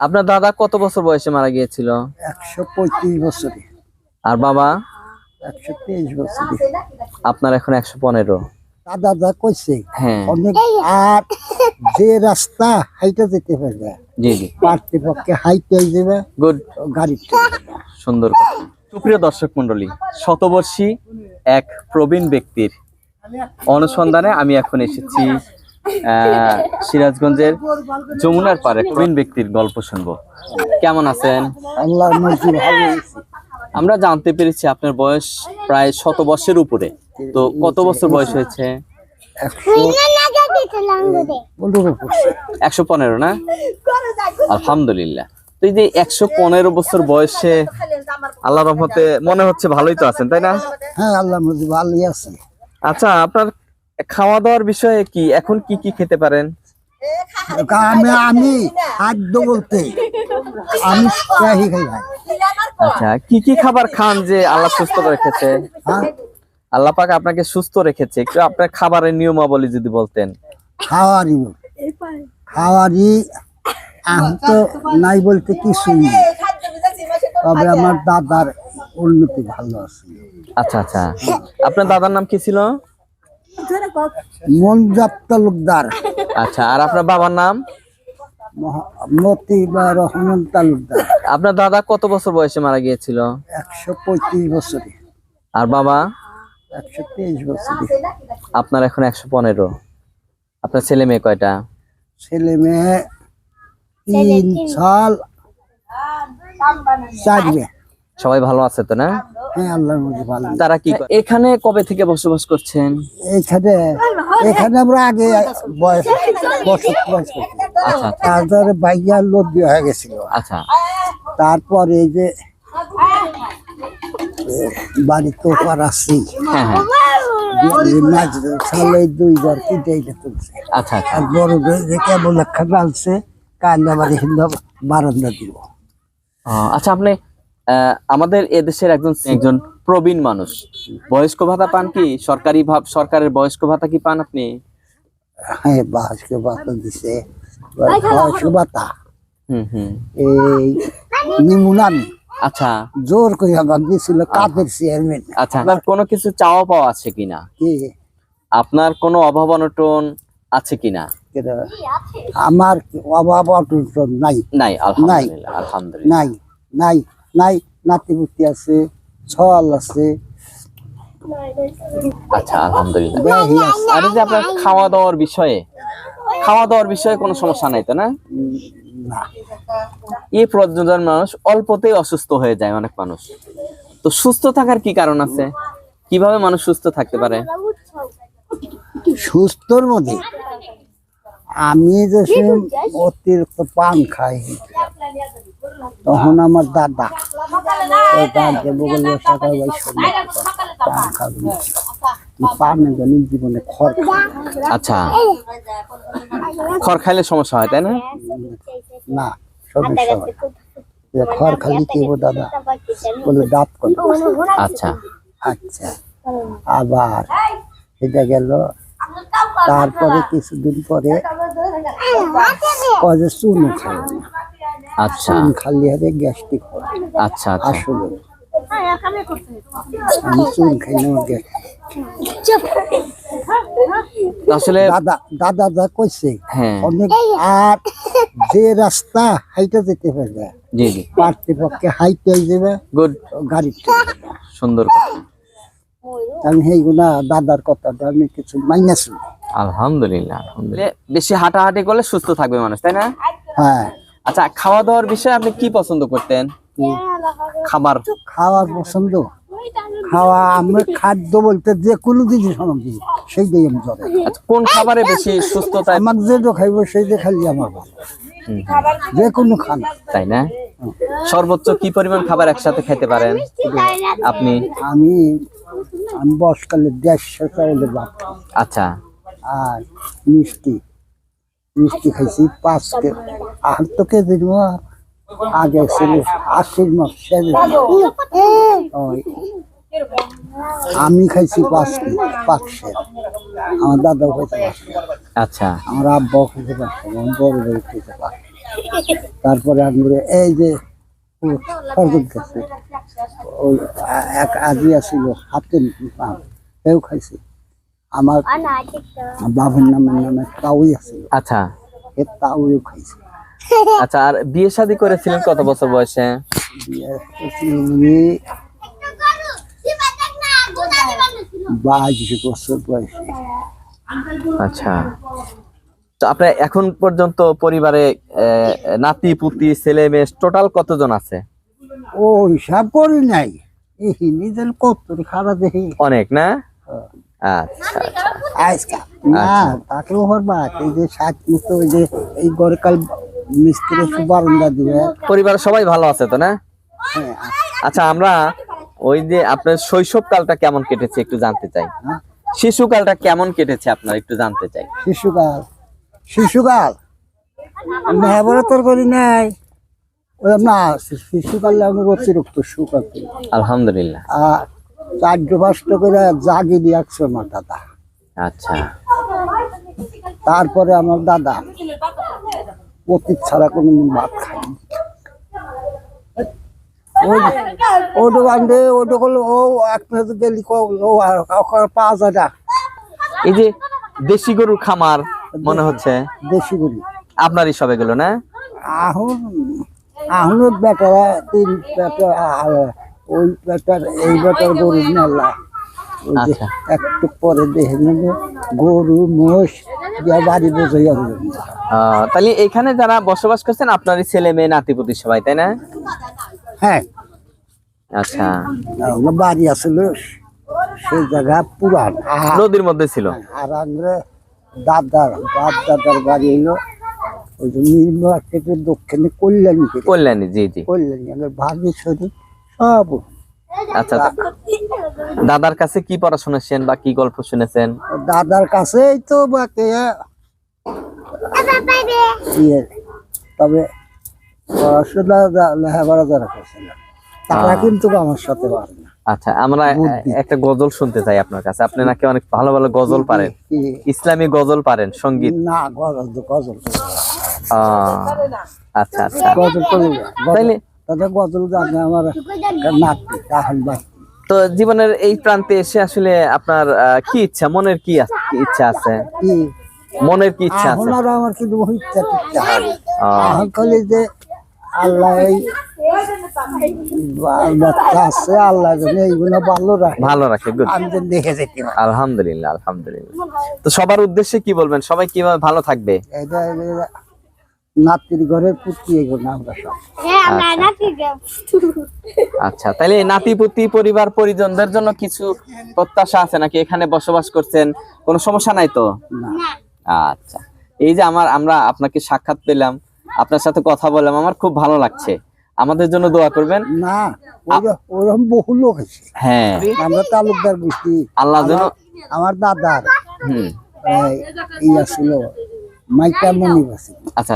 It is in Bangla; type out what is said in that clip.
আপনার দাদা কত বছর বয়সে মারা গিয়েছিল? একশো পঁয়ত্রিশ বছরে। আর বাবা? একশো তেইশ বছরে। আপনার এখন একশো পনেরো। দাদা যা কইছে হ্যাঁ। অনেক আর যে রাস্তা হাইটা যেতে পারবে জি জি। হাইটে যাবে গুড। গাড়ি সুন্দর সুপ্রিয় দর্শক মন্ডলী শতবর্ষী এক প্রবীণ ব্যক্তির অনুসন্ধানে আমি এখন এসেছি সিরাজগঞ্জের যমুনার পারে প্রবীণ ব্যক্তির গল্প শুনব। কেমন আছেন? আমরা জানতে পেরেছি আপনার বয়স প্রায় শত বর্ষের উপরে। তো কত বছর বয়স হয়েছে? একশো পনেরো বছর। না? আলহামদুলিল্লাহ। তো এই যে একশো পনেরো বছর বয়সে আল্লাহ রহমতে মনে হচ্ছে ভালোই তো আছেন তাই না? হ্যাঁ আল্লাহর মর্জি ভালোই আছে। আচ্ছা আপনার খাওয়া দাওয়ার বিষয়ে কি? এখন কি কি খেতে পারেন? আমি আমি খাদ্য বলতে আমি শাহি খাই ভাই। আচ্ছা কি কি খাবার খান যে আল্লাহ সুস্থ রেখেছে? হ্যাঁ? আল্লাহ পাক আপনাকে সুস্থ রেখেছে। একটু আপনার খাবারের নিয়মাবলী যদি বলতেন। খাওয়ারই বল। খাওয়ারই আমি তো নাই বলতে কিছুই নেই। তবে আমার দাদার উন্নতি ভালো আছে। আচ্ছা আচ্ছা। আপনার দাদার নাম কি ছিল? মনজাব তালুকদার আচ্ছা আর আপনার বাবার নাম? মহা- মতি রহমান তালুকদার। আপনার দাদা কত বছর বয়সে মারা গিয়েছিল? একশো পঁয়ত্রিশ বছরে। আর বাবা? একশো তেইশ বছরে। আপনার এখন একশো পনেরো। আপনার ছেলে মেয়ে কয়টা? ছেলে মেয়ে তিন। সাল চার মেয়ে। সবাই ভালো আছে তো না? হ্যাঁ আল্লাহর মধ্যে ভালো। তারা কি করে? এখানে কবে থেকে বসবাস করছেন? এইখানে এখানে আমরা আগে বয়স বছর বয়স করছি। আচ্ছা আচ্ছা। তারপরে বাইয়া লোক হয়ে গেছিল। আচ্ছা। তারপরে এই যে বাড়ি তো পারাচ্ছি হ্যাঁ হ্যাঁ। সালে দুইবার তিনটে তুলছে আচ্ছা আচ্ছা। আর বড় যে একটা ডালছে কাল আবার হিন্দু বারান্দা দিব। আচ্ছা আপনি আমাদের এদেশের একজন একজন প্রবীণ মানুষ। বয়স্ক ভাতা পান কি? সরকারি ভাব সরকারের বয়স্ক ভাতা কি পান আপনি? হ্যাঁ বাসকে বাতা দিছে। হুম হুম। এই নিমুনামি। আচ্ছা। জোর করে আমার কাপের চেয়ারম্যান আচ্ছা আপনার কোনো কিছু চাওয়া পাওয়া আছে কিনা? কি? আপনার কোনো অভাব অনটন আছে কিনা? আমার অভাব অটুটন নাই। নাই আলহামদুলিল্লাহ আলহামদুলিল্লাহ। নাই নাই। নাই নাতিপুতি আছে ছল আছে। আচ্ছা আলহামদুলিল্লাহ। আর যে আপনার খাওয়া দাওয়ার বিষয়ে খাওয়া দাওয়ার বিষয়ে কোনো সমস্যা নাই তো না? এই প্রজন্মের মানুষ অল্পতেই অসুস্থ হয়ে যায় অনেক মানুষ। তো সুস্থ থাকার কি কারণ আছে? কীভাবে মানুষ সুস্থ থাকতে পারে? সুস্থর মধ্যে আমি যে অতিরিক্ত পান খাই তখন আমার দাদা ওই দাদা বগলে সকাল পান খাবি পানের জন্য জীবনে খড় আচ্ছা। খড় খাইলে সমস্যা হয় তাই না? না সমস্যা হয়। যে খড় খালি কি দাদা? বলে দাঁত করে। আচ্ছা। আচ্ছা। আবার এটা গেল। তারপরে কিছুদিন পরে খাবে না আচ্ছা। খালি হবে গ্যাস্ট্রিক হয়। আচ্ছা আচ্ছা। আসলে। আমি চুন খাই না আমার গ্যাস্ট্রিক আসলে দাদা দাদা যা কইছে হ্যাঁ। অনেক আর যে রাস্তা হাইটা যেতে পারবে জি জি। পার্থপক্ষে হাইটে যাবে গুড। গাড়ি সুন্দর কথা। আমি সেইগুলা দাদার কথা আমি কিছু মাইনাস আলহামদুলিল্লাহ আলহামদুলিল্লাহ। বেশি হাঁটাহাঁটি করলে সুস্থ থাকবে মানুষ তাই না? হ্যাঁ। আচ্ছা খাওয়া দাওয়ার বিষয়ে আপনি কি পছন্দ করতেন? খাবার খাওয়ার পছন্দ। খাওয়া আমি খাদ্য বলতে যে কোনো জিনিস আমার দিই সেইটাই আমি ধরে আচ্ছা কোন খাবারে বেশি সুস্থতা? আমার যেটা খাইব সেইটা খাইলে আমার ভালো। যে কোনো খানা। তাই না? সর্বোচ্চ কি পরিমাণ খাবার একসাথে খেতে পারেন? আপনি? আমি আমি বসকালে দেড়শো চাউলের ভাত আচ্ছা। আর মিষ্টি। মিষ্টি খাইছি পাঁচ কেজি আর তো কেজি নেওয়া আগে ছিল আশির মাস আমি খাইছি পাঁচ কেজি পাঁচ আমার দাদাও খাইছে পাঁচ আচ্ছা। আমার আব্বাও খেতে পারছে আমার বড় বড় পারছে তারপরে আমি এই যে সরকার গেছে। ওই এক আজি আছিল হাতে পাম সেও খাইছে। আমার বাবুর নামের নামে তাউই আছিল আচ্ছা। তাউও খাইছে। আচ্ছা আর বিয়ে শাদী করেছিলেন কত বছর বয়সে? বাইশ বছর বয়সে। আচ্ছা। তো আপনার এখন পর্যন্ত পরিবারে আহ, নাতি পুতি ছেলে মেয়ে টোটাল কতজন আছে? ও হিসাব করি নাই। এই নিজের কত খারাপ দেখি। অনেক না? আচ্ছা আচ্ছা। না তাকে ওর এই যে সাত ওই যে এই গরকাল মিস্ত্রি বারান্দা দিবে। পরিবারের সবাই ভালো আছে তো না? হ্যাঁ আচ্ছা আমরা ওই যে আপনার শৈশবকালটা কেমন কেটেছে একটু জানতে চাই। হ্যাঁ। শিশুকালটা কেমন কেটেছে আপনার একটু জানতে চাই। শিশুকাল। শিশুকাল? মেহবরে তোর করি নাই না শিশুকালে আমি অতিরিক্ত সুখ আলহামদুলিল্লাহ। আর চারটে পাঁচটা করে জাগি দিয়েছে আমার দাদা আচ্ছা। তারপরে আমার দাদা অতীত ছাড়া কোনোদিন ভাত খায়নি। ওটা বান্ধে ওটা করল ও এক গেলি পাওয়া যায় না। এই যে দেশি গরুর খামার মনে হচ্ছে। দেশি করি আপনারই সব এগুলো না? আহুন আহুনের বেটারা তিন বেটা ওই বেটার এই বেটার গরু মেলা আচ্ছা। একটু পরে দেখে নেবে গরু মোষ বাড়ি হলো আহ, তাহলে এখানে যারা বসবাস করছেন আপনারই ছেলে মেয়ে নাতিপুতি সবাই তাই না? হ্যাঁ। আচ্ছা। বাড়ি আসলে সেই জায়গা পুরান। আর নদীর মধ্যে ছিল। আর আমরা দাদার বাপ দাদার বাড়ি হলো ওই যে মিল মার্কেটের দক্ষিণে কল্যাণী কল্যাণী জি জি। কল্যাণী আমার ভাবি শরীর আচ্ছা দাদার কাছে কি পড়াশোনা শুনেছেন বা কি গল্প শুনেছেন? দাদার কাছেই তো ইয়ে তবে পড়াশোনা লেখাপড়া যারা করছে না তারা কিন্তু আমার সাথে পারে না। আচ্ছা আমরা একটা গজল শুনতে চাই আপনার কাছে। আপনি নাকি অনেক ভালো ভালো গজল পারেন। ইসলামী গজল পারেন সংগীত। না গজল আচ্ছা আচ্ছা। গজল তাইলে তাদের গজল জানে আমার নাতি রাহুল ভাই তো জীবনের এই প্রান্তে এসে আসলে আপনার কি ইচ্ছা? মনের কি ইচ্ছা আছে? মনের কি ইচ্ছা আছে? আমার কিন্তু ইচ্ছা যে আল্লাহ এই আছে আল্লাহ জানে এইগুলো ভালো রাখে। ভালো রাখে গুড আমি তো দেখে যেতে আলহামদুলিল্লাহ আলহামদুলিল্লাহ। তো সবার উদ্দেশ্যে কি বলবেন? সবাই কীভাবে ভালো থাকবে? এটা নাতির ঘরের পুত্রি এগুলো আমরা সব। আচ্ছা। তাহলে নাতিপুতি পরিবার পরিজনদের জন্য কিছু প্রত্যাশা আছে নাকি? এখানে বসবাস করছেন কোনো সমস্যা নাই তো? আচ্ছা এই যে আমার আমরা আপনাকে সাক্ষাৎ পেলাম আপনার সাথে কথা বললাম আমার খুব ভালো লাগছে। আমাদের জন্য দোয়া করবেন। না ওরকম বহু লোক আছে। হ্যাঁ। আমরা তালুকদার গোষ্ঠী। আল্লাহ যেন আমার দাদার হুম। ইয়া ছিল মাইকা মনিব আচ্ছা